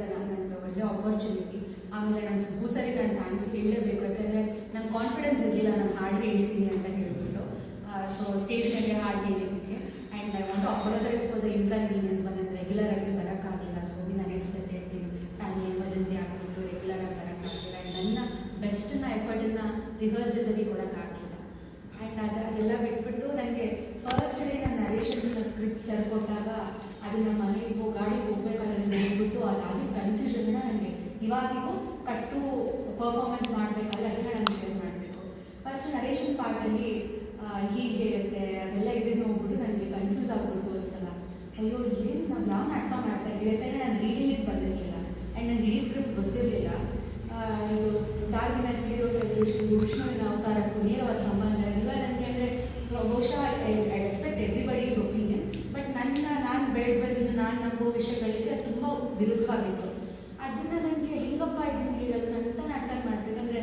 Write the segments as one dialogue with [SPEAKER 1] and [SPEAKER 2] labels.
[SPEAKER 1] ನನಗೆ ಒಳ್ಳೆ ಆಪರ್ಚುನಿಟಿ ಆಮೇಲೆ ನಾನು ಸುಬ್ಬು ಸರಿಗೆ ನಾನು ಥ್ಯಾಂಕ್ಸ್ ಹೇಳಲೇಬೇಕು. ಯಾಕಂದರೆ ನಂಗೆ ಕಾನ್ಫಿಡೆನ್ಸ್ ಇರಲಿಲ್ಲ, ನಾನು ಹಾಡು ಹೇಳ್ತೀನಿ ಅಂತ ಹೇಳ್ಬಿಟ್ಟು. ಸೊ ಸ್ಟೇಜ್ ಮೇಲೆ ಹಾಡು ಹೇಳಿದ್ದಕ್ಕೆ. And I want apologise for the inconvenience ನಾನು ರೆಗ್ಯುಲರ್ ಆಗಿ ಬರೋಕ್ಕಾಗಲಿಲ್ಲ. ಸೊ ನಾನು ಎಕ್ಸ್ಪೆಕ್ಟ್ ಹೇಳ್ತೀನಿ ಫ್ಯಾಮಿಲಿ ಎಮರ್ಜೆನ್ಸಿ ಆಗ್ಬಿಟ್ಟು ರೆಗ್ಯುಲರ್ ಆಗಿ ಬರೋಕ್ಕಾಗಲಿಲ್ಲ. ಆ್ಯಂಡ್ ನನ್ನ ಬೆಸ್ಟನ್ನ ಎಫರ್ಟನ್ನು ರಿಹರ್ಸಲ್ಸಲ್ಲಿ ಕೊಡೋಕ್ಕಾಗಲಿಲ್ಲ. ಆ್ಯಂಡ್ ಅದು, ಅದೆಲ್ಲ ಬಿಟ್ಬಿಟ್ಟು ನನಗೆ ಫಸ್ಟ್ ಡೇ ನಾನು ನರೇಷನ್ ಸ್ಕ್ರಿಪ್ಟ್ ಸರ್ ಕೊಟ್ಟಾಗ ಅದನ್ನ ಮನೆಗೆ ಹೋಗಿ ಗಾಡಿಗೆ ಹೋಗ್ಬೇಕಾದ್ರೆ ನೋಡ್ಬಿಟ್ಟು ಅದಾಗಿ ಕನ್ಫ್ಯೂಷನ್ನ ನನಗೆ ಇವಾಗಿಗೂ ಕಟ್ಟು ಪರ್ಫಾರ್ಮೆನ್ಸ್ ಮಾಡಬೇಕಾದ್ರೆ ಅದನ್ನ ನಾನು ಶೇರ್ ಮಾಡಬೇಕು. ಫಸ್ಟ್ ನರೇಶನ್ ಪಾರ್ಟಲ್ಲಿ ಹೀಗೆ ಹೇಳುತ್ತೆ, ಅದೆಲ್ಲ ಇದೆ ನೋಡ್ಬಿಟ್ಟು ನನಗೆ ಕನ್ಫ್ಯೂಸ್ ಆಗ್ಬಿಡ್ತು ಒಂದ್ಸಲ. ಅಯ್ಯೋ, ಏನು ನಾವು ಯಾವ ನಾಟಕ ಮಾಡ್ತಾ ಇದ್ದೀವಿ ಯಾಕಂದರೆ ನಾನು ರೀಡಿಂಗ್ ಬಂದಿರಲಿಲ್ಲ. ಆ್ಯಂಡ್ ನನಗೆ ಇಡೀ ಸ್ಕ್ರಿಪ್ಟ್ ಗೊತ್ತಿರಲಿಲ್ಲ. ಇದು ದಾರ್ಮಿನ ತೀರೋ ವಿಷ್ಣುವಿನ ಅವತಾರಕ್ಕೂ ನೇರವಾದ ಸಂಬಂಧ. ಇಲ್ಲ ನನಗೆ ಅಂದರೆ ಬಹುಶಃ I respect everybody is opinion but ನನ್ನ ನಾನು ಬೆಳೆದು ಬಂದಿದ್ದು ನಾನು ನಂಬೋ ವಿಷಯಗಳಿಗೆ ಅದು ತುಂಬ ವಿರುದ್ಧವಾಗಿತ್ತು. ಅದನ್ನು ನನಗೆ ಹೆಂಗಪ್ಪ ಇದನ್ನು ಹೇಳೋದು? ನಾನು ಅಂತ ನಾಟಕ ಮಾಡಬೇಕಂದ್ರೆ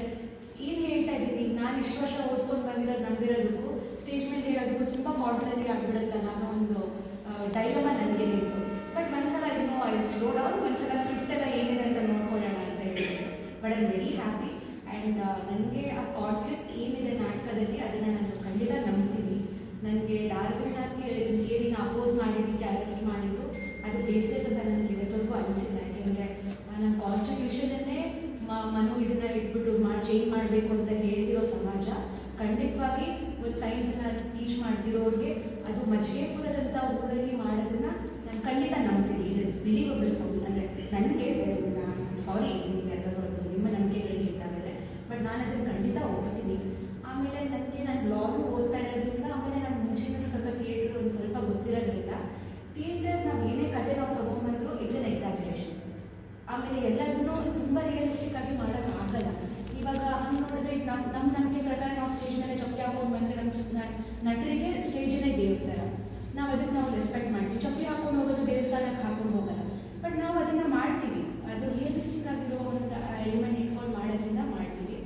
[SPEAKER 1] ಏನು ಹೇಳ್ತಾ ಇದ್ದೀನಿ? ನಾನು ಇಷ್ಟು ವರ್ಷ ಓದ್ಕೊಂಡು ಬಂದಿರೋದು ನಂಬಿರೋದಕ್ಕೂ, ಸ್ಟೇಜ್ ಮೇಲೆ ಹೇಳೋದಕ್ಕೂ ತುಂಬ ಕಾಂಟ್ರರಿ ಆಗಿಬಿಡುತ್ತೆ ಅನ್ನೋ ಒಂದು ಡೈಲಮ ನನಗೆ ಇತ್ತು ಬಟ್ ಒಂದ್ಸಲ ಇನ್ನೂ ಐ ಸ್ಲೋ ಡೌನ್ ಒಂದ್ಸಲ ಸ್ಕ್ರಿಪ್ಟ್ ಎಲ್ಲ ಏನಿದೆ ಅಂತ ನೋಡ್ಕೊಳ್ಳೋಣ ಅಂತ ಹೇಳಿದ್ರು. But I very happy and ನನಗೆ ಆ ಕಾನ್ಫ್ಲಿಕ್ಟ್ ಏನಿದೆ ನಾಟಕದಲ್ಲಿ, ಅದನ್ನು ನಾನು ಖಂಡಿತ ನಂಬ್ತೀನಿ. ನನಗೆ ಡಾರ್ವಿನ ಥಿಯರಿನ ಅಪೋಸ್ ಮಾಡಿದ್ದಕ್ಕೆ ಅರೆಸ್ಟ್ ಮಾಡಿದ್ದು ಅದು ಬೇಸ್ಲೆಸ್ ಅಂತ ನನಗೆ ಇವತ್ತವರೆಗೂ ಅನಿಸಿಲ್ಲ. ಯಾಕೆಂದರೆ ನನ್ನ ಕಾನ್ಸ್ಟಿಟ್ಯೂಷನನ್ನೇ ಮನು ಇದನ್ನ ಇಟ್ಬಿಟ್ಟು ಮಾಡಿ ಚೇಂಜ್ ಮಾಡಬೇಕು ಅಂತ ಹೇಳ್ತಿರೋ ಸಮಾಜ, ಖಂಡಿತವಾಗಿ ಒಂದು ಸೈನ್ಸನ್ನು ಟೀಚ್ ಮಾಡ್ತಿರೋರಿಗೆ ಅದು ಮಜಿಗೆಪುರದಂಥ ಊರಲ್ಲಿ ಮಾಡೋದನ್ನ ನಾನು ಖಂಡಿತ ನಂಬ್ತೀನಿ. ಇಟ್ ಇಸ್ ಬಿಲೀವಬಲ್ ಫಾರ್ ಅಂದರೆ ನನಗೆ ಸಾರಿ ನಿಮಗೆ ಎಲ್ಲರೂ ನಿಮ್ಮ ನಂಬಿಕೆಗಳಿಗೆ ಇದ್ದಾವೆ ಬಟ್ ನಾನು ಅದನ್ನು ಖಂಡಿತ ಹೋಗ್ತೀನಿ ಆಮೇಲೆ ನನಗೆ ನಾನು ಲಾನು ಓದ್ತಾ ಇರೋದ್ರಿಂದ, ಆಮೇಲೆ ನಾನು ಮುಂಚೆನೂ ಸ್ವಲ್ಪ ಥಿಯೇಟ್ರ್ ಒಂದು ಸ್ವಲ್ಪ ಗೊತ್ತಿರೋದ್ರಿಂದ ಥಿಯೇಟರ್ ನಾವು ಏನೇ ಕತೆ ನಾವು ತೊಗೊಂಬಂದ್ರು ಇಟ್ಸ್ ಅನ್ ಎಕ್ಸಾಜುರೇಷನ್ ಆಮೇಲೆ ಎಲ್ಲದನ್ನೂ ತುಂಬ ರಿಯಲಿಸ್ಟಿಕ್ ಆಗಿ ಮಾಡೋಕ್ಕಾಗಲ್ಲ ಇವಾಗ ಹಂಗೆ ನೋಡಿದ್ರೆ ನಮ್ಮ ನಮ್ಮ ನಂಬಿಕೆ ಪ್ರಕಾರ ನಾವು ಸ್ಟೇಜ್ ಮೇಲೆ ಚಪ್ಪಲಿ ಹಾಕೊಂಡು ಬಂದರೆ ನಮ್ಮ ನಟರಿಗೆ ಸ್ಟೇಜನ್ನೇ ದೇವ್ರ ಥರ ನಾವು ಅದಕ್ಕೆ ನಾವು ರೆಸ್ಪೆಕ್ಟ್ ಮಾಡ್ತೀವಿ. ಚಪ್ಪಲಿ ಹಾಕೊಂಡು ಹೋಗೋದು ದೇವಸ್ಥಾನಕ್ಕೆ ಹಾಕೊಂಡು ಹೋಗಲ್ಲ ಬಟ್ ನಾವು ಅದನ್ನು ಮಾಡ್ತೀವಿ ಅದು ರಿಯಲಿಸ್ಟಿಕ್ ಆಗಿರೋ ಒಂದು ಎಲಿಮೆಂಟ್ ಇಟ್ಕೊಂಡು ಮಾಡೋದ್ರಿಂದ ಮಾಡ್ತೀವಿ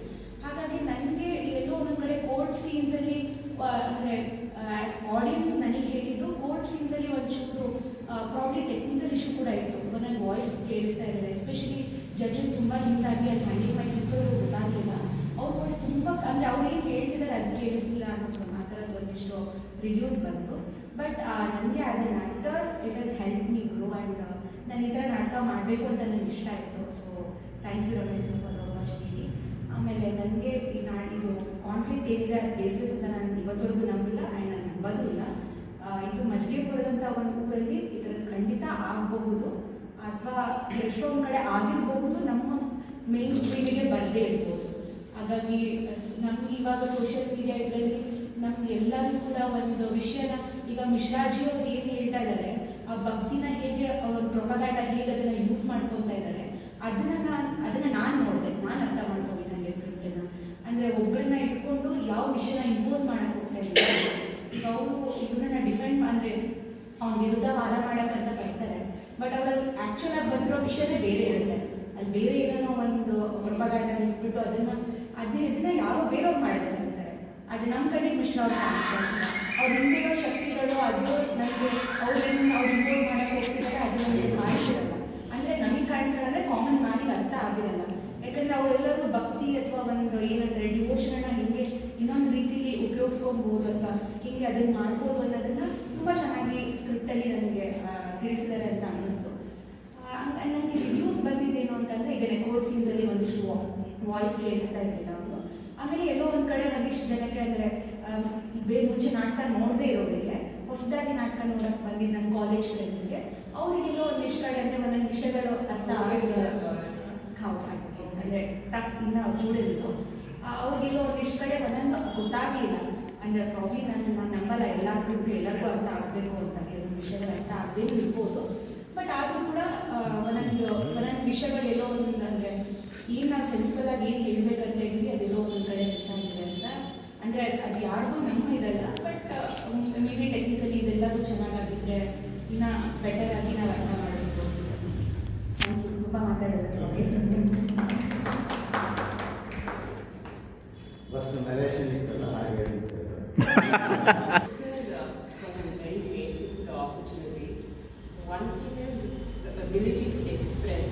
[SPEAKER 1] ಹಾಗಾಗಿ ನನಗೆ ಎಲ್ಲೋ ಒಂದೊಂದು ಕಡೆ ಕೋರ್ಟ್ ಸೀನ್ಸಲ್ಲಿ ಅಂದರೆ ಆಡಿಯನ್ಸ್ ನನಗೆ ಹೇಳಿದ್ದು ಕೋರ್ಟ್ ಸೀನ್ಸಲ್ಲಿ ಒಂಚೂರು ಪ್ರಾಬ್ಲಿ ಟೆಕ್ನಿಕಲ್ ಇಶ್ಯೂ ಕೂಡ ಇತ್ತು. ನನ್ನ ವಾಯ್ಸ್ ಕೇಳಿಸ್ತಾ ಇರಲಿಲ್ಲ ಎಸ್ಪೆಷಲಿ ಜಡ್ಜ್ ತುಂಬ ಹಿಂದಾಗಿ ಅಲ್ಲಿ ಹ್ಯಾಂಡಲ್ ಮೈಕ್ ಇತ್ತು ಗೊತ್ತಾಗಲಿಲ್ಲ. ಅವ್ರ ವಾಯ್ಸ್ ತುಂಬ ಅಂದರೆ ಅವ್ರು ಏನು ಹೇಳ್ತಿದ್ದಾರೆ ಅದು ಕೇಳಿಸ್ಲಿಲ್ಲ ಅನ್ನೋದು ಆ ಥರದ್ದು ಒಂದಿಷ್ಟು ರಿವ್ಯೂಸ್ ಬಂತು. ಬಟ್ ನನಗೆ as an actor it has help me grow and ನಾನು ಈ ಥರ ನಾಟಕ ಮಾಡಬೇಕು ಅಂತ ನನಗೆ ಇಷ್ಟ ಆಯಿತು. So thank you Ramesh for opportunity ಆಮೇಲೆ ನನಗೆ ಈ ಇದು ಕಾನ್ಫ್ಲಿಕ್ಟ್ ಏನಿದೆ ಅದು ಬೇಸ್ಲೆಸ್ ಅಂತ ನಾನು ಇವತ್ತವರೆಗೂ ನಂಬಿಲ್ಲ ಆ್ಯಂಡ್ ನಾನು ನಂಬೋದು ಇಲ್ಲ. ಇದು ಮಜ್ಜಿಗೆಪುರದಂಥ ಒಂದು ಊರಲ್ಲಿ ಥರದ್ದು ಖಂಡಿತ ಆಗಬಹುದು ಅಥವಾ ಎಷ್ಟೊಂದು ಕಡೆ ಆಗಿರಬಹುದು ನಮ್ಮ ಮೇನ್ ಸ್ಟ್ರೀಮಿಗೆ ಬರದೇ ಇರ್ಬೋದು. ಹಾಗಾಗಿ ನಮ್ಗೆ ಇವಾಗ ಸೋಷಿಯಲ್ ಮೀಡಿಯಾ ಇದರಲ್ಲಿ ನಮ್ಗೆ ಎಲ್ಲರೂ ಕೂಡ ಒಂದು ವಿಷಯನ, ಈಗ ಮಿಶ್ರಾಜಿ ಅವರು ಏನು ಹೇಳ್ತಾ ಇದ್ದಾರೆ ಆ ಭಕ್ತಿನ ಹೇಗೆ ಅವ್ರ ಪ್ರೊಪಗಾಟ ಹೇಗೆ ಅದನ್ನು ಯೂಸ್ ಮಾಡ್ಕೊತಾ ಇದ್ದಾರೆ ಅದನ್ನ ನಾನು ಅದನ್ನ ನಾನು ನೋಡಿದೆ, ನಾನು ಅರ್ಥ ಮಾಡ್ಕೊಂಡಿದ್ದಂಗೆ ಸ್ಕ್ರಿಪ್ಟನ್ನ ಅಂದರೆ ಒಬ್ಬರನ್ನ ಇಟ್ಕೊಂಡು ಯಾವ ವಿಷಯನ ಇಂಪೋಸ್ ಮಾಡೋಕೆ ಹೋಗ್ತಾ ಇದ್ದಾರೆ. ಈಗ ಅವರು ಇವ್ರನ್ನ ಡಿಫೆಂಡ್ ಅಂದರೆ ಅವ್ರ ವಿರುದ್ಧ ವಾದ ಮಾಡೋಕ್ಕಂತ ಬರ್ತಾರೆ ಬಟ್ ಅವ್ರಲ್ಲಿ ಆ್ಯಕ್ಚುಲ್ ಆಗಿ ಬಂದಿರೋ ವಿಷಯನೇ ಬೇರೆ ಇರುತ್ತೆ. ಅಲ್ಲಿ ಬೇರೆ ಏನೋ ಒಂದು ಪ್ರೊಪಗಾಟ ಇಟ್ಬಿಟ್ಟು ಅದನ್ನ ಅದೇ ಇದನ್ನ ಯಾರೋ ಬೇರೆಯವ್ರು ಮಾಡಿಸ್ತಾ ಅದು ನಮ್ಮ ಕಡೆಗೆ ಮಿಶ್ರ ಅವ್ರು ಅವ್ರ ಹಿಂದಿರೋ ಶಕ್ತಿಗಳು ಅದು ನನಗೆ ಅವ್ರನ್ನ ಅವ್ರು ಇಂಪ್ರೂವ್ ಮಾಡಕ್ಕೆ ಹೋಗ್ತಿದ್ದಾರೆ ಅದು ನಮಗೆ ಕಾಣಿಸಿರಲ್ಲ. ಅಂದರೆ ನಮಗೆ ಕಾಣಿಸಿದ್ರೆ ಕಾಮನ್ ಮ್ಯಾನಿಗೆ ಅರ್ಥ ಆಗಿರಲ್ಲ. ಯಾಕಂದರೆ ಅವರೆಲ್ಲರೂ ಭಕ್ತಿ ಅಥವಾ ಒಂದು ಏನಂದರೆ ಡಿವೋಷನ್ ಹಿಂಗೆ ಇನ್ನೊಂದು ರೀತಿಲಿ ಉಪಯೋಗಿಸ್ಕೋಬಹುದು ಅಥವಾ ಹಿಂಗೆ ಅದನ್ನ ಮಾಡ್ಬೋದು ಅನ್ನೋದನ್ನ ತುಂಬ ಚೆನ್ನಾಗಿ ಸ್ಕ್ರಿಪ್ಟಲ್ಲಿ ನನಗೆ ತಿಳಿಸಿದ್ದಾರೆ ಅಂತ ಅನ್ನಿಸ್ತು. ನನಗೆ ರಿವ್ಯೂಸ್ ಬಂದಿದ್ದೇನು ಅಂತಂದರೆ ಈಗ ರೆಕಾರ್ಡ್ ಸೀನ್ಸಲ್ಲಿ ಒಂದಿಷ್ಟು ವಾಯ್ಸ್ ಕೇಳಿಸ್ತಾ ಇರಲಿಲ್ಲ ಒಂದು ಆಮೇಲೆ ಎಲ್ಲೋ ಒಂದು ಕಡೆ ಒಂದಿಷ್ಟು ಜನಕ್ಕೆ ಅಂದರೆ ಬೇರೆ ಮುಂಚೆ ನಾಟಕ ನೋಡದೇ ಇರೋರಿಗೆ ಹೊಸದಾಗಿ ನಾಟಕ ನೋಡಕ್ಕೆ ಬಂದಿದ್ದು ನನ್ನ ಕಾಲೇಜ್ ಫ್ರೆಂಡ್ಸ್ಗೆ ಅವರಿಗೆಲ್ಲೋ ಒಂದಿಷ್ಟು ಕಡೆ ಅಂದರೆ ಒಂದೊಂದು ವಿಷಯಗಳು ಅರ್ಥ ಆಗಿರೋ ಹೌದು ಅಂದರೆ ಟಕ್ ಇನ್ನು ಸ್ಟೂಡೆಂಟ್ಸು ಅವ್ರಿಗೆಲ್ಲೋ ಒಂದಿಷ್ಟು ಕಡೆ ಒಂದೊಂದು ಗೊತ್ತಾಗಲಿಲ್ಲ. ಅಂದರೆ ಪ್ರಾಬ್ಲಿ ನಾನು ನಾನು ನಂಬಲ್ಲ. ಎಲ್ಲ ಸ್ಕ್ರಿಪ್ಟ್ ಎಲ್ಲರಿಗೂ ಅರ್ಥ ಆಗಬೇಕು ಅಂತ ಕೆಲವೊಂದು ವಿಷಯಗಳು ಅರ್ಥ ಆಗದೇ ಇರ್ಬೋದು. ಬಟ್ ಆದರೂ ಕೂಡ ಒಂದೊಂದು ಒಂದೊಂದು ವಿಷಯಗಳು ಎಲ್ಲೋ ಒಂದು ಅಂದರೆ ಈಗ ನಾವು ಸೆನ್ಸಿಬಲ್ ಆಗಿ ಏನು ಹೇಳಬೇಕಂತ ಹೇಳಿ ಅದೆಲ್ಲೋ ಒಂದೊಂದು ಕಡೆ ಮಿಸ್ ಆಗಿದೆ ಅಂತ. ಅಂದರೆ ಅದು ಯಾರಿಗೂ ನಮ್ಮ ಇದಲ್ಲ. ಬಟ್ ಮೇ ಬಿ ಟೆಕ್ನಿಕಲಿ ಇದೆಲ್ಲರೂ ಚೆನ್ನಾಗಾಗಿದ್ರೆ ಇನ್ನು ಬೆಟರ್ ಆಗಿ ನಾವು ಅರ್ಥ ಮಾಡಿಸ್ಬೋದು ಯು ತುಂಬ ಮಾತಾಡಿದ್ರೆ
[SPEAKER 2] sorry One thing is the ability to express.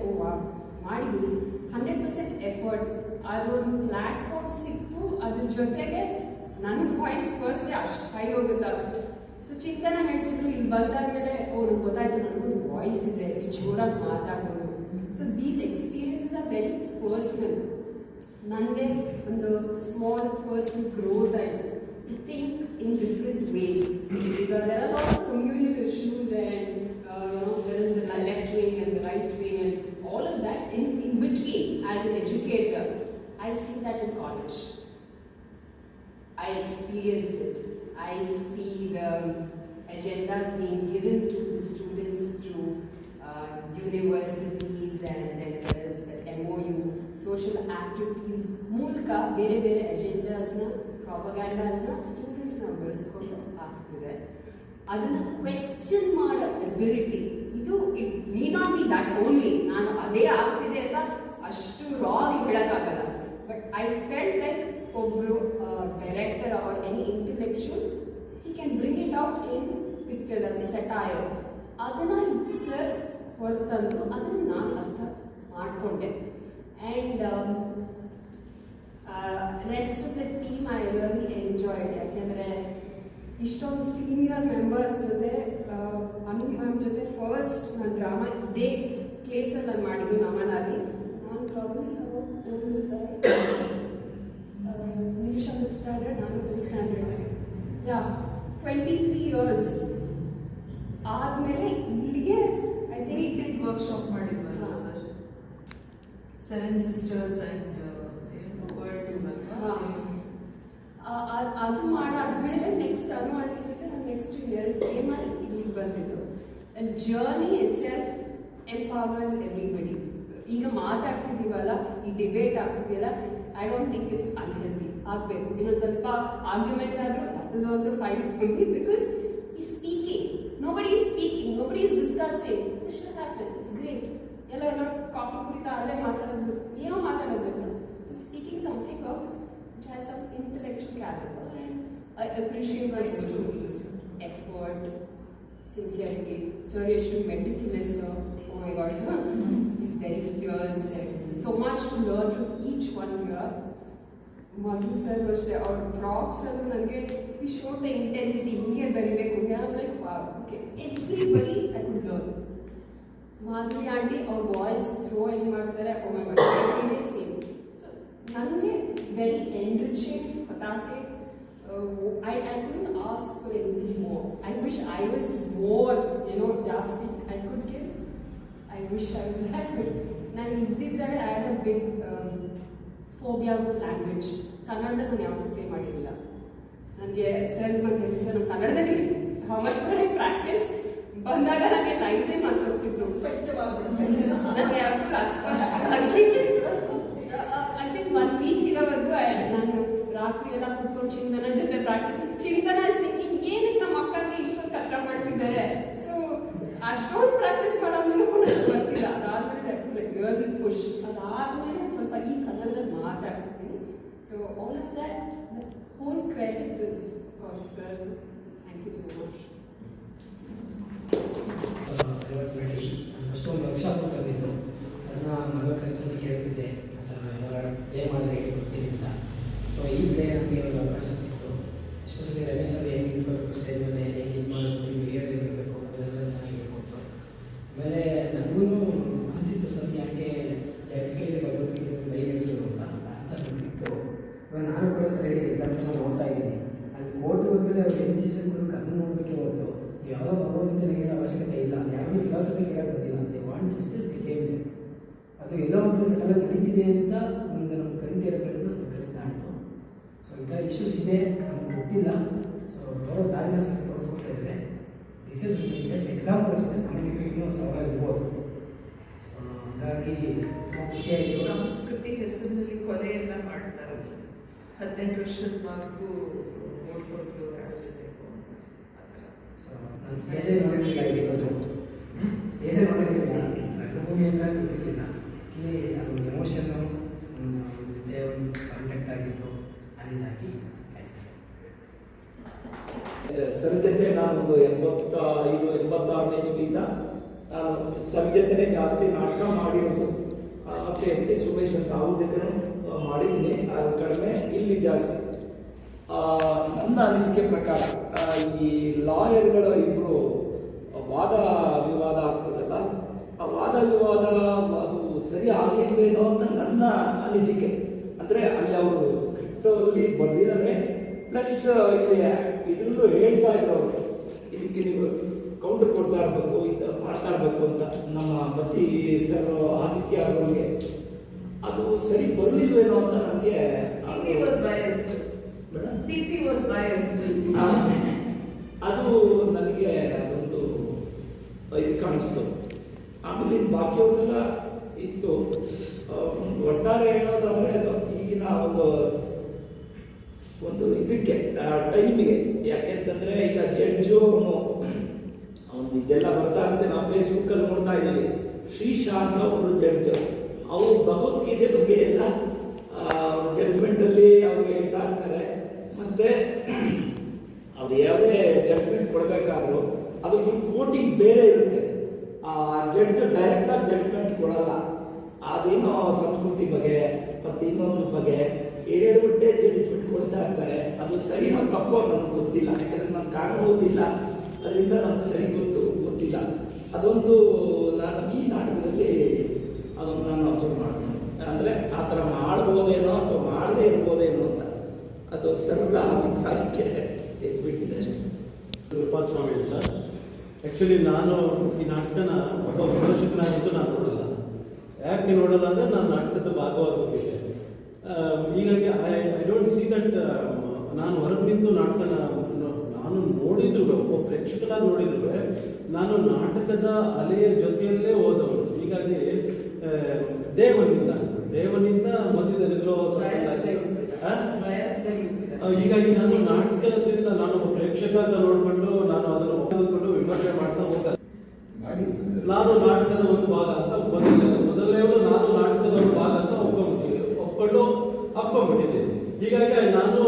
[SPEAKER 2] Could ಮಾಡಿದ್ವಿ ಹಂಡ್ರೆಡ್ ಪರ್ಸೆಂಟ್ ಎಫರ್ಟ್. ಅದೊಂದು ಪ್ಲ್ಯಾಟ್ಫಾರ್ಮ್ ಸಿಕ್ತು. ಅದ್ರ ಜೊತೆಗೆ ನನ್ನ ವಾಯ್ಸ್ ಫಸ್ಟ್ ಅಷ್ಟು ಹೈ ಹೋಗುತ್ತಲ್ಲ ಸೊ ಚಿಕ್ಕನ ಹೇಳ್ತಿದ್ರು ಇಲ್ಲಿ ಬಂದಾದ್ಮೇಲೆ ಅವ್ರು ಗೊತ್ತಾಯ್ತು. ನನಗೊಂದು ವಾಯ್ಸ್ ಇದೆ. ಜೋರಾಗಿ ಮಾತಾಡ್ಬೋದು. So these experiences are very personal ನನಗೆ ಒಂದು ಸ್ಮಾಲ್ ಪರ್ಸನ್ ಗ್ರೋತ್ ಆಯಿತು. ಥಿಂಕ್ ಇನ್ ಡಿಫ್ರೆಂಟ್ ವೇಸ್ ಈಗ there issues and In in between as an educator I see that in college I experience it. I see the agendas being given to the students through uh, universities and then there is the MOU, social activities, ಮೂಲಕ ಬೇರೆ ಬೇರೆ ಅಜೆಂಡಾಸ್ನ ಪ್ರಾಪಗ್ಯಾಂಡಾಸ್ನ ಸ್ಟೂಡೆಂಟ್ಸ್ನ ಬೆಳೆಸ್ಕೊಂಡು ಆಗ್ತಿದೆ ಅದನ್ನು question ಮಾಡೋ ability ಇದು it ನೀ not be that only ನಾನು ಅದೇ ಆಗ್ತಿದೆ ಅಂತ ಅಷ್ಟು ರಾಂಗ್ ಹೇಳೋಕ್ಕಾಗಲ್ಲ. ಬಟ್ ಐ ಫೆಲ್ಟ್ ಲೈಕ್ ಒಬ್ಬರು director are any intellectual he can bring it out in pictures as satire ಅದನ್ನು ಸರ್ ಹೊರತಂದು ಅದನ್ನು ನಾನು ಅರ್ಥ ಮಾಡಿಕೊಂಡೆ. And rest of the team I really enjoyed ಯಾಕೆಂದರೆ ಇಷ್ಟೊಂದು ಸೀನಿಯರ್ ಮೆಂಬರ್ಸ್ ಜೊತೆ ಅನು ಮ್ಯಾಮ್ ಜೊತೆ ಫಸ್ಟ್ ನಾನು ಡ್ರಾಮಾ ಇದೇ ಪ್ಲೇಸಲ್ಲಿ ನಾನು ಮಾಡಿದ್ದು ನಮನಲ್ಲಿ ನಾನು ಪ್ರಾಬ್ಲಮ್ ಒಂದು ಸರಿ ನಿಮಿಷ ಫಿಫ್ತ್ ಸ್ಟ್ಯಾಂಡರ್ಡ್ ನಾನು six standard yeah twenty three years ಆದಮೇಲೆ ಇಲ್ಲಿಗೆ ಐ ಥಿಂಕ್
[SPEAKER 3] ವೀಕೆಂಡ್ ವರ್ಕ್ಶಾಪ್ ಮಾಡಿದ್ವಲ್ಲ
[SPEAKER 2] ಹಾ.
[SPEAKER 3] Sir seven sisters and word
[SPEAKER 2] ಹಾ. ಆ- ಆ- ಅದು ಮಾಡಾದ್ಮೇಲೆ ನೆಕ್ಸ್ಟ್ ಅನು ಆಂಟಿ ಜೊತೆ ನಾನು ನೆಕ್ಸ್ಟ್ ಎರಡು ಟೈಮಲ್ಲಿ ಇಲ್ಲಿಗೆ ಬಂದಿದ್ದು. And journey itself empowers everybody ಈಗ ಮಾತಾಡ್ತಿದ್ದೀವಲ್ಲ ಈ debate ಆಗ್ತಿದೆಯಲ್ಲ I don't think it's unhealthy ಆಗಬೇಕು. ಇನ್ನೊಂದು ಸ್ವಲ್ಪ ಆರ್ಗ್ಯುಮೆಂಟ್ಸ್ ಆದರೂ that is also fine for me because ಈ speaking nobody is speaking nobody is discussing should happen it's great ಎಲ್ಲ ಎಲ್ಲ ಕಾಫಿ ಕುಡಿತಾ ಅಲ್ಲೇ ಮಾತಾಡೋದು. ಏನೋ ಮಾತಾಡೋದಿಲ್ಲ speaking something which has some intellectual caliber and I appreciate my students' effort, sincerity. Suresh meticulous, uh, oh my god, he's very fierce and so much to learn from each one here. Madhu sir ಅಷ್ಟೇ ಅವ್ರ props ಅದು ನನಗೆ ಈ ಶೋಟ್ intensity ಹಿಂಗೆ ಬರಿಬೇಕು like okay everybody I could learn Madhuri aunty ಅವ್ರ voice throw ಹೆಂಗ್ ಮಾಡ್ತಾರೆ oh my god same so ನನಗೆ very enriching ಪತಾಟೆ I I could ask for anything more I wish I was more ಏನೋ ಜಾಸ್ತಿ I could I was that but ನಾನು ಇದ್ದಿದ್ದರೆ I had a big phobia with language ಕನ್ನಡದಲ್ಲಿ ನಾನು ಯಾವತ್ತೂ play ಮಾಡಿರಲಿಲ್ಲ. ನನಗೆ ಸರ್ ಬಂದು ಸರ್ ನಮ್ಮ ಕನ್ನಡದಲ್ಲಿ ಹೌ ಮಚ್ ಐ ಪ್ರಾಕ್ಟೀಸ್ ಬಂದಾಗ ನನಗೆ ಲೈನ್ಸೇ ಮರ್ತೋಗ್ತಿತ್ತು ನನಗೆ ಫುಲ್ ಐ ಒನ್ ವೀಕ್ ಇರೋವರೆಗೂ ನಾನು ರಾತ್ರಿ ಎಲ್ಲ ಕೂತ್ಕೊಂಡು ಚಿಂತನ ಜೊತೆ ಪ್ರಾಕ್ಟೀಸ್ ಚಿಂತನ ಥಿಂಕಿಂಗ್ ಏನಕ್ಕೆ ನಮ್ಮ ಅಕ್ಕಗೆ ಇಷ್ಟೊಂದು ಕಷ್ಟ ಮಾಡ್ತಿದ್ದಾರೆ? ಸೊ ಅಷ್ಟೊಂದು ಪ್ರಾಕ್ಟೀಸ್ ಮಾಡೋದ್ಮೇಲೆ ನನಗೆ ಬರ್ತಿಲ್ಲ ಅದಾದ್ಮೇಲೆ ದಟ್ ಲೈಕ್ ರಿಯಲಿ ಪುಷ್ ಅದಾದ್ಮೇಲೆ ಒಂದ್ ಸ್ವಲ್ಪ ಈ ಕನ್ನಡದಲ್ಲಿ ಮಾತಾಡ್ತಿದ್ದೀನಿ so all of that whole credit is sir thank you
[SPEAKER 4] so much ಅಷ್ಟೊಂದು ಲಕ್ಷ ಬಂದಿದ್ದು ಅದನ್ನ ಮಗ ಕಲಿಸಲು ಕೇಳ್ತಿದ್ದೆ ಸರ್ ಇವಾಗ ಪ್ಲೇ ಮಾಡಿದ್ರೆ ಗೊತ್ತಿರಲಿಲ್ಲ ಸೊ ಈ ಪ್ಲೇ ನಮಗೆ ಒಂದು ಅವಕಾಶ ಸಿಕ್ತು ಎಸ್ಪೆಷಲಿ ರಮೇಶ್ ಸರ್ ಹೇಗೆ ನಿಂತ್ಕೋಬೇಕು ಸ್ಟೇಜ್ ಮೇಲೆ ಹೇಗೆ ಇದು ಮಾಡಬೇಕು ನೀವು ಬಿಹೇವಿಯರ್ ಇರಬೇಕು ಅದೆಲ್ಲ ಚೆನ್ನಾಗಿರ್ಬೇಕು ಅಂತ ಆಮೇಲೆ ನನಗೂ ಅನಿಸಿತ್ತು ಸರ್ ಯಾಕೆ ಎಕ್ಸ್ಕೇಲಿ ಭಗವದ್ಗೀತೆ ಬೈ ನಡೆಸೋದು ಅಂತ ಆನ್ಸರ್ ನನಗೆ ಸಿಕ್ತು ಇವಾಗ ನಾನು ಕೂಡ ಸರಿ ಎಕ್ಸಾಂಪಲ್ ನೋಡ್ತಾ ಇದ್ದೀನಿ ಅಲ್ಲಿ ಕೊಡಬೇಕು ಅದನ್ನು ನೋಡಬೇಕೆ ಹೊರತು ಯಾವುದೋ ಭಗವದ್ಗೀತೆ ಹೇಳೋ ಅವಶ್ಯಕತೆ ಇಲ್ಲ ಅದು ಯಾವುದೇ ಫಿಲಾಸಫಿ ಹೇಳಕ್ಕೆ ಬಂದಿಲ್ಲ they want justice the game ಅದು ಎಲ್ಲೋ ಒಂದು ಸಕಲ ನಡೀತಿದೆ ಅಂತ ಒಂದು ನಮ್ಮ ಸ್ವಲ್ಪ ಕಡೆಯಿಂದ ಆಯಿತು ಸೊ ಥರ ಇಶ್ಯೂಸ್ ಇದೆ ನಮ್ಗೆ ಗೊತ್ತಿಲ್ಲ ಸೊ ಬರೋ ದಾರಿನ ಸಹ ತೋರಿಸ್ಕೊಳ್ತಾ ಇದ್ದಾರೆ ದಿಸ್ ಇಸ್ ಜಸ್ಟ್ ಎಕ್ಸಾಂಪಲ್ ಅಷ್ಟೇ ನಮಗೆ ಇನ್ನೂ ಸವಾಲು ಇರ್ಬೋದು ಹಾಗಾಗಿ ತುಂಬ ಖುಷಿಯಾಯಿತು
[SPEAKER 3] ಸಂಸ್ಕೃತಿ ಹೆಸರಿನಲ್ಲಿ ಕೊಲೆ ಎಲ್ಲ ಮಾಡ್ತಾರೆ. ಹದಿನೆಂಟು ವರ್ಷದ ಮಾರ್ಕು ಓಡ್ಕೊಂಡು ಯಾರ ಜೊತೆ ಆ ಥರ
[SPEAKER 4] ಸೊ ನಾನು ಸ್ಟೇಜಲ್ಲಿ ನೋಡಿರಲಿಲ್ಲ ಇಲ್ಲಿ ಬಂದು ಸ್ಟೇಜಲ್ಲಿ ನೋಡಿರಲಿಲ್ಲ ರಂಗಭೂಮಿ ಅಂತ ಗೊತ್ತಿರಲಿಲ್ಲ ಎಮೋಷನ್ನು ಜೊತೆ ಒಂದು ಕಾಂಟ್ಯಾಕ್ಟ್ ಆಗಿತ್ತು ಅನಿಸಾಗಿ
[SPEAKER 5] ಸರ್ ಜೊತೆ ನಾನೊಂದು ಎಂಬತ್ತ ಐದು ಎಂಬತ್ತಾರನೇ ಇಸ್ವಿಯಿಂದ ನಾನು ಸರ್ ಜಾಸ್ತಿ ನಾಟಕ ಮಾಡಿರೋದು. ಮತ್ತು ಎಚ್ ಎಸ್ ಸುಮೇಶ್ ಅಂತ ಅವ್ರ ಜೊತೆನೂ ಆ, ಮಾಡಿದ್ದೀನಿ. ಅದು ಕಡಿಮೆ ಇಲ್ಲಿ ಜಾಸ್ತಿ. ನನ್ನ ಅನಿಸಿಕೆ ಪ್ರಕಾರ ಈ ಲಾಯರ್ಗಳ ಇಬ್ಬರು ವಾದ ವಿವಾದ ಆಗ್ತದಲ್ಲ? ಆ ವಾದ ವಿವಾದ ಅದು ಸರಿ ಆಗಲಿಲ್ವೇನೋ ಅಂತ ನನ್ನ ಅನಿಸಿಕೆ. ಅಂದರೆ ಅಲ್ಲಿ ಅವರು ಸ್ಕ್ರಿಪ್ಟಲ್ಲಿ ಬಂದಿದ್ದಾರೆ. ಪ್ಲಸ್ ಇಲ್ಲಿ ಇದರಲ್ಲೂ ಹೇಳ್ತಾ ಇದ್ರು ಅವರು ಇದಕ್ಕೆ ನೀವು ಕೌಂಟರ್ ಕೊಡ್ತಾ ಇರಬೇಕು ಇದು ಮಾಡ್ತಾ ಅಂತ ನಮ್ಮ ಮತಿ ಸರ್ ಆದಿತ್ಯ ಅವರಿಗೆ. ಅದು ಸರಿ ಬರಲಿಲ್ವೇನೋ ಅಂತ ನನಗೆ ಅದು ನನಗೆ ಅದೊಂದು ಇದು ಕಾಣಿಸ್ತು. ಆಮೇಲೆ ಬಾಕಿಯವರೆಲ್ಲ ಇತ್ತು. ಒಟ್ಟಾರೆ ಹೇಳೋದಾದ್ರೆ ಅದು ಈಗಿನ ಒಂದು ಒಂದು ಇದಕ್ಕೆ ಟೈಮಿಗೆ. ಯಾಕೆಂತಂದ್ರೆ ಈಗ ಜಡ್ಜು ಅವನು ಅವನು ಇದೆಲ್ಲ ಬರ್ತಾ ಇರುತ್ತೆ. ನಾವು ಫೇಸ್ಬುಕ್ಕಲ್ಲಿ ನೋಡ್ತಾ ಇದ್ದೀವಿ. ಶ್ರೀ ಶಾಂತ ಅವರು ಜಡ್ಜ್. ಅವರು ಭಗವದ್ಗೀತೆ ಬಗ್ಗೆ ಎಲ್ಲ ಜಡ್ಜ್ಮೆಂಟಲ್ಲಿ ಅವ್ರು ಹೇಳ್ತಾ ಇರ್ತಾರೆ. ಮತ್ತೆ ಅದು ಯಾವುದೇ ಜಡ್ಜ್ಮೆಂಟ್ ಕೊಡಬೇಕಾದ್ರೂ ಅದೊಂದು ಕೋಟಿಂಗ್ ಬೇರೆ ಇರುತ್ತೆ. ಆ ಜಡ್ಜ್ ಡೈರೆಕ್ಟಾಗಿ ಜಡ್ಜ್ಮೆಂಟ್ ಕೊಡಲ್ಲ. ಅದೇನೋ ಸಂಸ್ಕೃತಿ ಬಗ್ಗೆ ಮತ್ತು ಇನ್ನೊಂದ್ರ ಬಗ್ಗೆ ಹೇಳ್ಬಿಟ್ಟೆ ಜಡ್ಜ್ಮೆಂಟ್ ಕೊಡ್ತಾ ಇರ್ತಾರೆ. ಅದು ಸರಿನೋ ತಪ್ಪೋ ನನಗೆ ಗೊತ್ತಿಲ್ಲ. ಯಾಕಂದ್ರೆ ನಾನು ಕಾನೂನು ಓದಿಲ್ಲ. ಅದರಿಂದ ನನಗೆ ಸರಿ ಗೊತ್ತು, ಗೊತ್ತಿಲ್ಲ. ಅದೊಂದು ನಾನು ಈ ನಾಟಕದಲ್ಲಿ ಅದನ್ನು ನಾನು ಅಬ್ಸರ್ವ್ ಮಾಡ್ತೀನಿ. ಅಂದರೆ ಆ ಥರ ಮಾಡ್ಬೋದೇನೋ ಅಥವಾ ಮಾಡದೇ ಇರ್ಬೋದೇನೋ ಅಂತ. ಅದು ಸರ್ವ ಅಭಿಪ್ರಾಯಕ್ಕೆ ಬಿಟ್ಟಿದೆ.
[SPEAKER 6] ಗುರುಪಾಲ್ ಸ್ವಾಮಿ ಅಂತ. ಆ್ಯಕ್ಚುಲಿ ನಾನು ಈ ನಾಟಕನ ಒಬ್ಬ ಪ್ರದರ್ಶಕನಾಗಿದ್ದು ನಾನು ನೋಡಲ್ಲ. ಯಾಕೆ ನೋಡಲ್ಲ ಅಂದರೆ ನಾನು ನಾಟಕದ ಭಾಗವಾಗಿದ್ದೆ ಆ, ಹೀಗಾಗಿ I I don't see that ನಾನು ಹೊರಗೆ ನಿಂತು ನಾಟಕನ ನಾನು ನೋಡಿದ್ರು ಒಬ್ಬ ಪ್ರೇಕ್ಷಕನಾಗಿ ನೋಡಿದ್ರು ನಾನು ನಾಟಕದ ಅಲೆಯ ಜೊತೆಯಲ್ಲೇ ಹೋದವನು. ಹೀಗಾಗಿ ದೇವನಿಂದ ದೇವನಿಂದ ಡೇ ಒನ್ನಿಂದ ಹೀಗಾಗಿ ನಾನು ನಾಟಕದಿಂದ ನಾನು ಒಬ್ಬ ಪ್ರೇಕ್ಷಕ ಅಂತ ನೋಡ್ಕೊಂಡು ನಾನು ಅದನ್ನು ಒಪ್ಪಿಕೊಂಡು ವಿಮರ್ಶೆ ಮಾಡ್ತಾ ಹೋಗ ನಾನು ನಾಟಕದ ಒಂದು ಭಾಗ ಅಂತ ಮೊದಲನೇ ಮೊದಲನೇವರು ನಾನು ನಾಟಕದ ಒಂದು ಭಾಗ ಅಂತ ಒಪ್ಕೊಂಡ್ಬಿಟ್ಟಿದ್ದೆ. ಒಪ್ಕೊಂಡು ಅಪ್ಕೊಂಡ್ಬಿಟ್ಟಿದ್ದೆ ಹೀಗಾಗಿ ನಾನು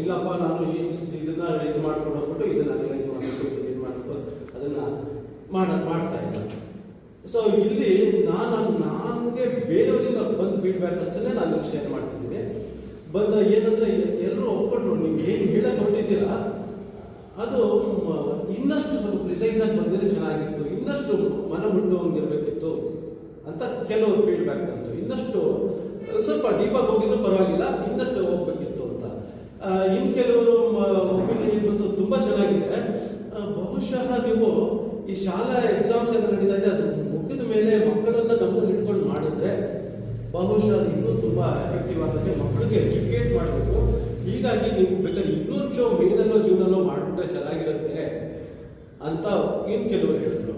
[SPEAKER 6] ಇಲ್ಲಪ್ಪ ನಾನು ಈ ಇದನ್ನ ಇದು ಮಾಡ್ಕೊಂಡು ಹೋಗ್ಬಿಟ್ಟು ಇದನ್ನ ಅನಲೈಸ್ ಮಾಡ್ಕೊಂಡು ಇದು ಮಾಡ್ಕೊಂಡು ಅದನ್ನ ಮಾಡ ಮಾಡ್ತಾ ಇದ್ದೆ. ಸೊ ಇಲ್ಲಿ ನಾನು ನನಗೆ ಬೇರೆಯವರಿಂದ ಬಂದ ಫೀಡ್ಬ್ಯಾಕ್ ಅಷ್ಟನ್ನೇ ನಾನು ಶೇರ್ ಮಾಡ್ತಿದ್ದೀನಿ. ಬಂದ ಏನಂದ್ರೆ ಎಲ್ಲರೂ ಒಪ್ಕೊಂಡ್ರು ನೀವು ಏನು ಹೇಳಕ್ ಹೊರಟಿದ್ದೀರಾ? ಅದು ಇನ್ನಷ್ಟು ಸ್ವಲ್ಪ ಪ್ರಿಸೈಸ್ ಆಗಿ ಬಂದಿದ್ರೆ ಚೆನ್ನಾಗಿತ್ತು. ಇನ್ನಷ್ಟು ಮನ ಮುಟ್ಟುವಂಗಿರ್ಬೇಕಿತ್ತು ಅಂತ ಕೆಲವು ಫೀಡ್ಬ್ಯಾಕ್ ಬಂತು. ಇನ್ನಷ್ಟು, ಸ್ವಲ್ಪ ಡೀಪಾಗಿ ಹೋಗಿದ್ರು ಪರವಾಗಿಲ್ಲ, ಇನ್ನಷ್ಟು ಹೋಗ್ಬೇಕಿತ್ತು ಅಂತ. ಇನ್ನು ಇನ್ ಕೆಲವರು ಒಪಿನಿಯನ್ ಬಂತು, ತುಂಬಾ ಚೆನ್ನಾಗಿದೆ ಬಹುಶಃ ನೀವು ಈ ಶಾಲಾ ಎಕ್ಸಾಮ್ಸ್ ಎಲ್ಲ ನಡೀತಾ ಇದೆ, ಅದು ಮುಗಿದ ಮೇಲೆ ಮಕ್ಕಳನ್ನ ಗಮನ ಇಟ್ಕೊಂಡು ಮಾಡಿದ್ರೆ ಬಹುಶಃ ಇನ್ನೂ ತುಂಬಾ ಎಫೆಕ್ಟಿವ್ ಆಗ್ತದೆ ಮಕ್ಕಳಿಗೆ ಎಜುಕೇಟ್ ಮಾಡಬೇಕು. ಹೀಗಾಗಿ ನೀವು ಬೇಕಾದ್ರೆ ಇನ್ನೊಂದು ಶೋ ಮೇನಲ್ಲೋ ಜೀವನಲ್ಲೋ ಮಾಡಿಬಿಟ್ರೆ ಚೆನ್ನಾಗಿರುತ್ತೆ ಅಂತ ಏನು ಕೆಲವರು ಹೇಳಿದ್ರು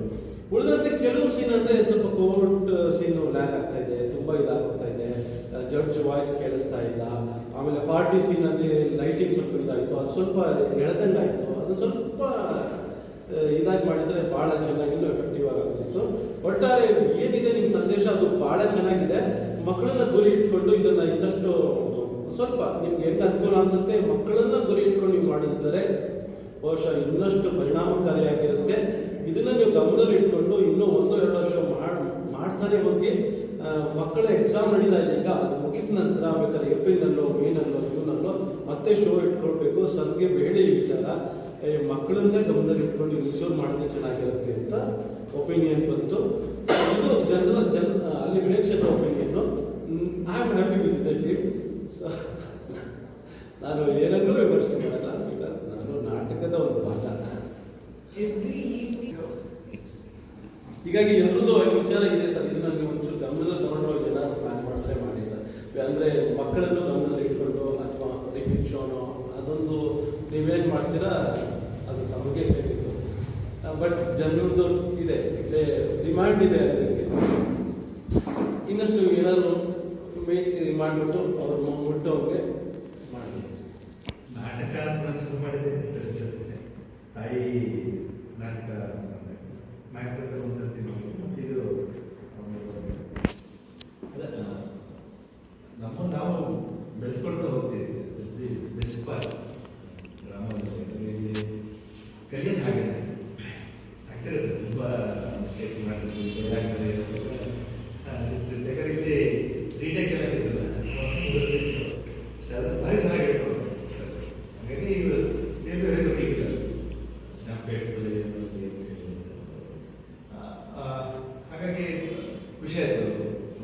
[SPEAKER 6] ಉಳಿದಂತೆ ಕೆಲವು ಸೀನ್ ಅಂದ್ರೆ ಸ್ವಲ್ಪ ಕೋರ್ಟ್ ಸೀನ್ ಲ್ಯಾಕ್ ಆಗ್ತಾ ಇದೆ, ತುಂಬಾ ಇದಾಗ್ತಾ ಇದೆ. ಜಡ್ಜ್ ವಾಯ್ಸ್ ಕೇಳಿಸ್ತಾ ಇಲ್ಲ. ಆಮೇಲೆ ಪಾರ್ಟಿ ಸೀನ್ ಅಲ್ಲಿ ಲೈಟಿಂಗ್ ಸ್ವಲ್ಪ ಇದಾಯಿತು. ಅದು ಸ್ವಲ್ಪ ಎಳೆದಂಗಾಯ್ತು ಅದು ಸ್ವಲ್ಪ ಇದಾಗಿ ಮಾಡಿದ್ರೆ ಬಹಳ ಚೆನ್ನಾಗಿ ಎಫೆಕ್ಟಿವ್ ಆಗುತ್ತಿತ್ತು ಒಟ್ಟಾರೆ ಏನಿದೆ ನಿಮ್ಮ ಸಂದೇಶ? ಅದು ಬಹಳ ಚೆನ್ನಾಗಿದೆ. ಮಕ್ಕಳನ್ನ ಗುರಿ ಇಟ್ಕೊಂಡು ಇದನ್ನ ಇನ್ನಷ್ಟು ಸ್ವಲ್ಪ ನಿಮ್ಗೆ ಹೆಂಗ್ ಅನುಕೂಲ ಅನ್ಸುತ್ತೆ, ಮಕ್ಕಳನ್ನ ಗುರಿ ಇಟ್ಕೊಂಡು ನೀವು ಮಾಡಿದರೆ ಬಹುಶಃ ಇನ್ನಷ್ಟು ಪರಿಣಾಮಕಾರಿಯಾಗಿರುತ್ತೆ. ಇದನ್ನ ನೀವು ಗಮನದಲ್ಲಿ ಇಟ್ಕೊಂಡು ಇನ್ನೂ ಒಂದು ಎರಡು ವರ್ಷ ಮಾಡ್, ಮಾಡ್ತಾನೆ ಹೋಗಿ ಮಕ್ಕಳ ಎಕ್ಸಾಮ್ ನಡೀತಾ ಇದೆ ಈಗ, ಅದು ಮುಗಿದ ನಂತರ ಬೇಕಾದ್ರೆ ಏಪ್ರಿಲಲ್ಲೋ ಮೇನಲ್ಲೋ, ಜೂನಲ್ಲೋ ಮತ್ತೆ ಶೋ ಇಟ್ಕೊಳ್ಬೇಕು. ಸರ್ಗೆ ಬೇಡ ಈ ವಿಚಾರ. ಮಕ್ಕಳನ್ನೇ ಗಮನದಲ್ಲಿ ಇಟ್ಕೊಂಡು ಇನ್ಶೂರ್ ಮಾಡಿದ್ರೆ ಚೆನ್ನಾಗಿರುತ್ತೆ ಅಂತ ಒಪಿನಿಯನ್ ಬಂತು. ಇದು ಜನರ ಜನ ಅಲ್ಲಿ ಪ್ರೇಕ್ಷಕರ opinion I am happy with the team ನಾನು ಏನನ್ನೂ ವಿಮರ್ಶೆ ಮಾಡಲ್ಲ. ಬಿಕಾಸ್ ನಾನು ನಾಟಕದ ಒಂದು ಭಾಗ ಹೀಗಾಗಿ ಎಲ್ರದ್ದು ವಿಚಾರ ಇದೆ ಸರ್. ಇದು ನನಗೆ ಒಂಚೂರು ಗಮನ ತಗೊಂಡು ಏನಾದ್ರು ಪ್ಲಾನ್ ಮಾಡಿದ್ರೆ ಮಾಡಿ ಸರ್. ಅಂದ್ರೆ ಮಕ್ಕಳನ್ನು ಗಮನದಲ್ಲಿ ಇಟ್ಕೊಂಡು ಅಥವಾ ಟಿಫಿನ್ ಶೋನೋ ಅದೊಂದು ನೀವೇನು ಮಾಡ್ತೀರಾ ಅದು ತಮಗೆ ಸೇರಿದ್ದು ಬಟ್ ಜನರದ್ದು ಇದೆ ಡಿಮ್ಯಾಂಡ್ ಇದೆ ಅದಕ್ಕೆ ಇನ್ನಷ್ಟು ಏನಾದರೂ ಮಾಡಿಬಿಟ್ಟು ಅವ್ರ ಮುಟ್ಟೋಂಗೆ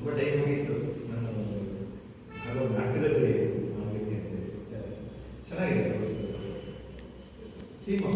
[SPEAKER 6] ಬಟ್
[SPEAKER 7] ಏನಾಗಿತ್ತು ನಾನು ಹಲವು ನಾಟಕದಲ್ಲಿ
[SPEAKER 8] ಮಾಡಲಿಕ್ಕೆ ಅಂತ ಚೆನ್ನಾಗಿದೆ. ಸೀಮಾ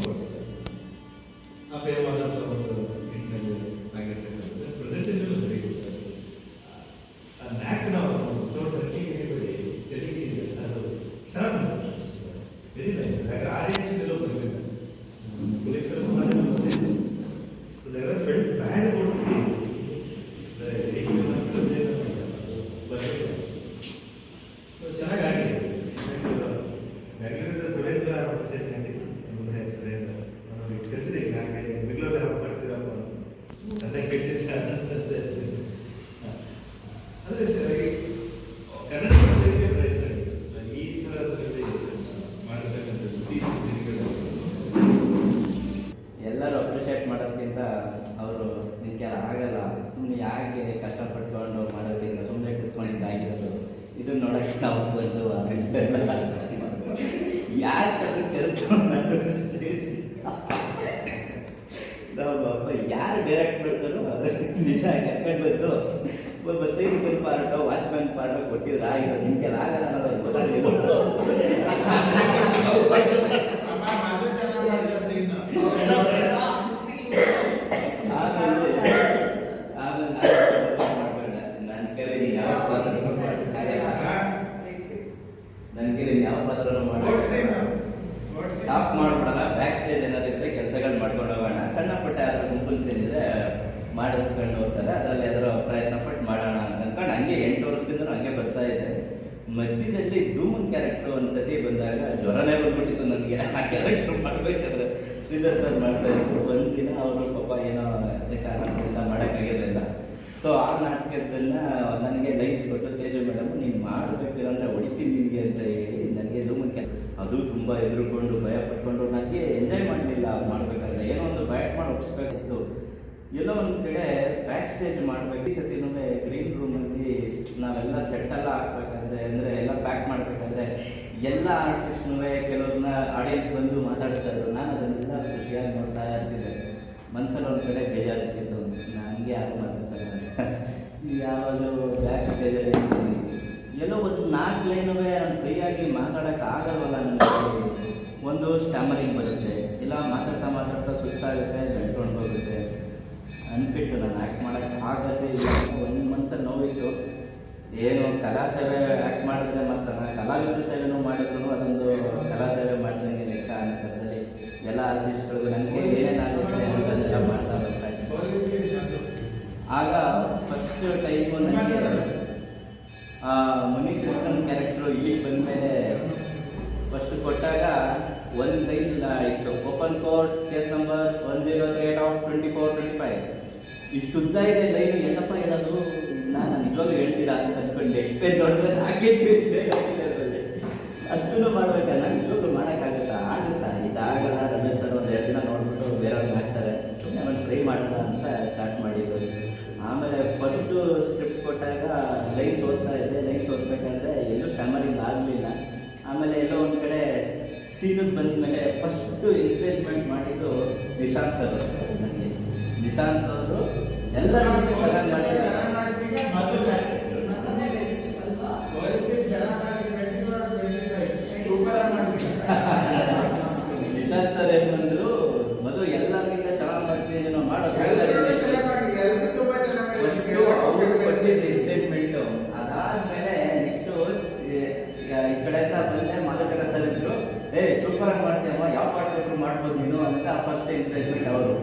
[SPEAKER 8] ಅದು ತುಂಬ ಎದುರುಕೊಂಡು ಭಯ ಪಟ್ಕೊಂಡು ನನಗೆ ಎಂಜಾಯ್ ಮಾಡಲಿಲ್ಲ ಮಾಡಬೇಕಾದ್ರೆ. ಏನೋ ಒಂದು ಬ್ಯಾಟ್ ಮಾಡಿ ಒಪ್ಪಿಸ್ಬೇಕಿತ್ತು ಎಲ್ಲೋ ಒಂದು ಕಡೆ ಬ್ಯಾಕ್ ಸ್ಟೇಜ್ ಮಾಡಬೇಕು. ಈ ಸತಿ ಗ್ರೀನ್ ರೂಮಲ್ಲಿ ನಾವೆಲ್ಲ ಸೆಟ್ಟೆಲ್ಲ ಹಾಕ್ಬೇಕಂದ್ರೆ, ಅಂದರೆ ಎಲ್ಲ ಪ್ಯಾಕ್ ಮಾಡಬೇಕಂದ್ರೆ ಎಲ್ಲ ಆರ್ಟಿಸ್ಟ್ನೂ ಕೆಲವ್ರನ್ನ ಆಡಿಯನ್ಸ್ ಬಂದು ಮಾತಾಡ್ತಾ ಇದ್ರು. ನಾನು ಅದನ್ನೆಲ್ಲ ಖುಷಿಯಾಗಿ ನೋಡ್ತಾ ಇರ್ತಿದ್ದೆ ಮನಸ್ಸಲ್ಲಿ ಒಂದು ಕಡೆ ಬೇಜಾರತ್ತಿಂತ ನಾನು ಹಂಗೆ ಯಾರು ಮಾತಾಡ್ತಾರೆ ಯಾವಾಗಲೂ ಬ್ಯಾಕ್ ಸ್ಟೇಜಲ್ಲಿ ಎಲ್ಲೋ ಒಂದು ನಾಲ್ಕು ಲೈನುವೆ ನಾನು ಫ್ರೀಯಾಗಿ ಮಾತಾಡೋಕೆ ಆಗಲ್ವಲ್ಲ ನನಗೆ ಒಂದು ಸ್ಟ್ಯಾಮರಿಂಗ್ ಬರುತ್ತೆ, ಇಲ್ಲ ಮಾತಾಡ್ತಾ ಮಾತಾಡ್ತಾ ಸುಸ್ತಾಗುತ್ತೆ, ಬೆಳ್ಕೊಂಡು ಹೋಗುತ್ತೆ. ಅನ್ಫಿಟ್ ನಾನು ಆ್ಯಕ್ಟ್ ಮಾಡೋಕ್ಕೆ ಆಗದೆ ಇಲ್ಲ. ಒಂದು ಮನ್ಸಲ್ಲಿ ನೋವಿತ್ತು. ಏನು ಕಲಾ ಸೇವೆ ಆ್ಯಕ್ಟ್ ಮಾಡಿದ್ರೆ ಮಾತ್ರ ಕಲಾವಿದ್ರ ಸೇವೆನೂ ಮಾಡಿದ್ರು, ಅದೊಂದು ಕಲಾ ಸೇವೆ ಮಾಡಿದಂಗೆ ಲೆಕ್ಕ ಅಂತದ್ರಲ್ಲಿ ಎಲ್ಲ ಆರ್ಟಿಸ್ಟ್ಗಳು ನನಗೆ ಏನೇನಾಗುತ್ತೆ ಮಾಡ್ತಾ ಬರ್ತಾ ಆಗ ಫಸ್ಟ್ ಟೈಮು ನನಗೆ ಮುನಿ ಕೃಷ್ಣನ್ ಕ್ಯಾರೆಕ್ಟ್ರು ಇಲ್ಲಿ ಬಂದಮೇಲೆ ಫಸ್ಟ್ ಕೊಟ್ಟಾಗ ಒಂದು ಲೈನ್ ಇತ್ತು open court case number one zero eight of twenty four twenty five ಇಷ್ಟು ಉದ್ದ ಇದೆ ಲೈನ್, ಏನಪ್ಪ ಹೇಳೋದು? ನಾನು ನಿಜವಾಗ್ಲೂ ಹೇಳ್ತೀರಾ ಅಂತ ಅಂದ್ಕೊಂಡೆ ಎಷ್ಟೇ ನೋಡಿದ್ರೆ ಹಾಗೆ ಅಷ್ಟೂ ಮಾಡ್ಬೇಕಾ. ನಾನು ನಿಜವಾಗ್ಲೂ ಮಾಡೋಕ್ಕಾಗುತ್ತಾ? ಆಗುತ್ತಾ? ಇದಾಗಲ್ಲ ರಮೇಶ್ ಸರ್ ಒಂದು ಎರಡು ದಿನ ನೋಡ್ಬಿಟ್ಟು ಬೇರೆಯವ್ರಿಗೆ ಮಾಡ್ತಾರೆ. ಸುಮ್ಮನೆ ಒಂದು ಟ್ರೈ ಮಾಡೋಣ ಅಂತ. ಸೀನಿಗೆ ಬಂದ ಮೇಲೆ ಫಸ್ಟು ಎಂಕರೇಜ್ಮೆಂಟ್ ಮಾಡಿದ್ದು ನಿಶಾಂತ್ ಅವರು ನಿಶಾಂತ್ ಅವರು ಎಲ್ಲರೂ ಚೆನ್ನಾಗಿ ಮಾಡಿದ್ದಾರೆ. ಏ, ಸೂಪರ್ ಆಗಿ ಮಾಡ್ತೀಯಮ್ಮ ಯಾವ ಪಾರ್ಟ್ ಬೇಕು ಮಾಡ್ಬೋದು ನೀನು ಅಂತ ಫಸ್ಟ್ ಎನ್ಕರೇಜ್ಮೆಂಟ್ ಅವರು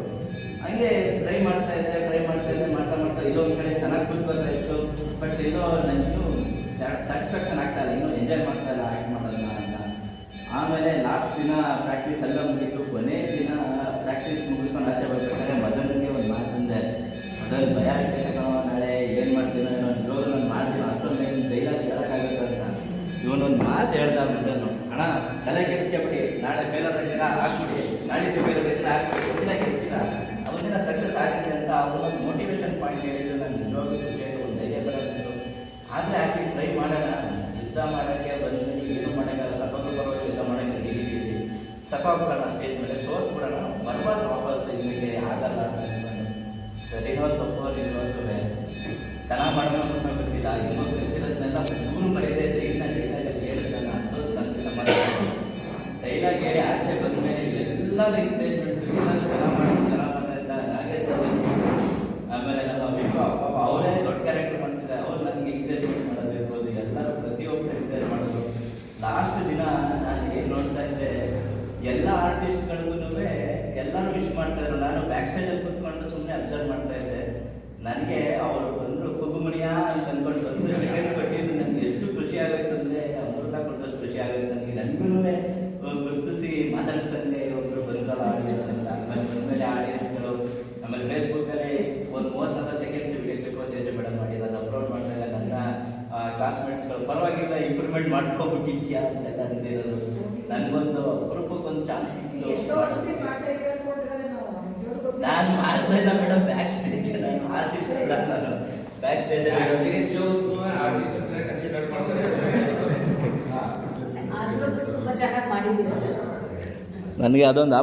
[SPEAKER 8] ಹಂಗೆ ಟ್ರೈ ಮಾಡ್ತಾ ಇದ್ದೆ ಟ್ರೈ ಮಾಡ್ತಾ ಇದ್ದೆ, ಮಾಡ್ತಾ ಮಾಡ್ತಾ ಇದೊಂದು ಕಡೆ ಚೆನ್ನಾಗಿ ಕೂತ್ ಬರ್ತಾ ಇತ್ತು. ಬಟ್ ಎಲ್ಲೋ ನನಗಿನ್ನೂ ಸ್ಯಾಟಿಸ್ಫ್ಯಾಕ್ಷನ್ ಆಗ್ತಾ ಇಲ್ಲ. ಇನ್ನೂ ಎಂಜಾಯ್ ಮಾಡ್ತಾ ಇಲ್ಲ ಆ್ಯಕ್ಟ್ ಮಾಡೋದನ್ನ ಅಂತ. ಆಮೇಲೆ ಲಾಸ್ಟ್ ದಿನ ಪ್ರಾಕ್ಟೀಸ್ ಎಲ್ಲ ಮುಗಿತು. ಕೊನೆ ದಿನ ಪ್ರಾಕ್ಟೀಸ್ ಮುಗಿಸ್ಕೊಂಡು ಆಚೆ ಬರ್ಬೇಕಾದ್ರೆ ಮದನ್ಗೆ ಒಂದು ಮಾತಂದೆ ಮದನ್, ಭಯ ಆಗ್ತೈತೆ ನಾಳೆ ಏನು ಮಾಡ್ತೀನೋ ಏನೋ ಇವಾಗ ನಾನು ಮಾಡ್ತೀನಿ ಅಷ್ಟೊಂದು ಡೈಲಾಗ್ ಹೇಳೋಕ್ಕಾಗುತ್ತೆ ಅಂತ ಇವನೊಂದು ಮಾತು ಹೇಳ್ದ ಅಣ್ಣ, ತಲೆ ಕೆಡಿಸ್ಕೊಬಿಡಿ ನಾಳೆ ಫೇಲರ್ ದಿನ ಹಾಕ್ಬಿಡಿ. ನಾಳೆ ಫೇಲರ್ ಇದ್ದೀರ ಹಾಕ್ಬಿಡಿ. ಒಂದಿನ ಕೆಡ್ತೀರ ಒಂದಿನ ಸಕ್ಸಸ್ ಆಗಿದೆ ಅಂತ ಅವನೊಂದು ಮೋಟಿವೇಶನ್ ಪಾಯಿಂಟ್ ಹೇಳಿದ್ರು ನಾನು ನಿಜವಾಗ್ಲೂ ಒಂದು ಧೈರ್ಯ ಬರೋದು ಆದರೆ ಹಾಕಿ ಟ್ರೈ ಮಾಡೋಣ. ಯುದ್ಧ ಮಾಡೋಕ್ಕೆ ಬಂದು ಏನು ಮಾಡೋಕ್ಕಲ್ಲ ಸಪೋರ್ಟ್ ಬರೋದು ಯುದ್ಧ ಮಾಡೋಕ್ಕೆ ಹೇಳಿ ಸಪಾಗ್ಬಿಡೋಣ ಸ್ಟೇಜ್ ಮೇಲೆ. ಸೋತ್ಬಿಡೋಣ. ಬರ್ಬಾರ್ದು ವಾಪಸ್ ಇಲ್ಲಿಗೆ. ಆಗಲ್ಲ. ಸರಿನೋ ತಪ್ಪೋ ನಿಜವಾಗ್ಲೂ ಚೆನ್ನಾಗಿ ಮಾಡೋಣ ಗೊತ್ತಿಲ್ಲ. ಗೊತ್ತಿರೋದನ್ನೆಲ್ಲ ಮೂರು ಎಲ್ಲರೂ ಚೆನ್ನಾಗಿ ಆಮೇಲೆ ನಮ್ಮ ಪಾಪ ಅವರೇ ಕ್ಯಾರೆಕ್ಟರ್ ಅವ್ರು ನನಗೆ ಎಲ್ಲರೂ ಲಾಸ್ಟ್ ದಿನ ನೋಡ್ತಾ ಇದ್ದೆ, ಎಲ್ಲ ವಿಶ್ ಮಾಡ್ತಾ ಇದ್ರು. ನಾನು ಬ್ಯಾಕ್ ಸ್ಟೇಜಲ್ಲಿ ಕೂತ್ಕೊಂಡು ಸುಮ್ಮನೆ ಅಬ್ಸರ್ವ್ ಮಾಡ್ತಾ ಇದ್ದೆ. ನನಗೆ ಅವರು ಬಂದರು ಕುಗುಮಣಿಯ ಅಂತ ಅಂದ್ಕೊಂಡು ಬಂದು ಸೆಕೆಂಡ್ ಕೊಟ್ಟಿದ್ದು ನನಗೆ ಎಷ್ಟು ಖುಷಿ ಆಗುತ್ತೆ ಅಂದರೆ ಅಮೃತ ಕೊಟ್ಟಷ್ಟು ಖುಷಿ ಆಗುತ್ತೆ ನನಗೆ ನನಗೂ ಗುರುತಿಸಿ ಮಾತಾಡ್ಸಂಗೆ ಒಬ್ಬರು ಬಂದ್ರಲ್ಲ ಆಡಿಯನ್ಸ್ ಅಂತ ಆಮೇಲೆ ಬಂದಮೇಲೆ ಆಡಿಯನ್ಸ್ಗಳು ಆಮೇಲೆ ಫೇಸ್ಬುಕ್ಕಲ್ಲಿ ಒಂದು ಮೂವತ್ತು seconds video clip Teja madam ಮಾಡಿರೋದು ಅಪ್ಲೋಡ್ ಮಾಡಿದಾಗ ನನ್ನ ಕ್ಲಾಸ್ಮೇಟ್ಸ್ಗಳು ಪರವಾಗಿಲ್ಲ ಇಂಪ್ರೂವ್ಮೆಂಟ್ ಮಾಡ್ಕೋಬೇಕಿದ್ಯಾ ಅಂತೆಲ್ಲ ಅಂದಿರೋದು ನನಗೊಂದು ಅಪರೂಪಕ್ಕೊಂದು ಚಾನ್ಸ್
[SPEAKER 3] ಎಷ್ಟೋ ವರ್ಷ
[SPEAKER 8] ಸಿಕ್ತು
[SPEAKER 3] ಮಾಡ್ತಾ ಇದ್ರೆ ಅನ್ಕೊಂಡಿರೋದೇ ನಾವು ಇವ್ರು ಗೊತ್ತಿಲ್ಲ.
[SPEAKER 8] ನಾನು ಮಾಡ್ತಾ ಇಲ್ಲ ಮೇಡಮ್ ಬ್ಯಾಕ್ ಸ್ಟೇಜ್ ನಾನು ಆರ್ಟಿಸ್ಟ್ ಅಲ್ಲ ನಾನು ಬ್ಯಾಕ್ ಸ್ಟೇಜ್
[SPEAKER 1] ಅದು ತುಂಬಾ ಚೆನ್ನಾಗಿ ಮಾಡಿದ್ದೀರಾ ಸರ್
[SPEAKER 8] ನನಗೆ ಅದೊಂದು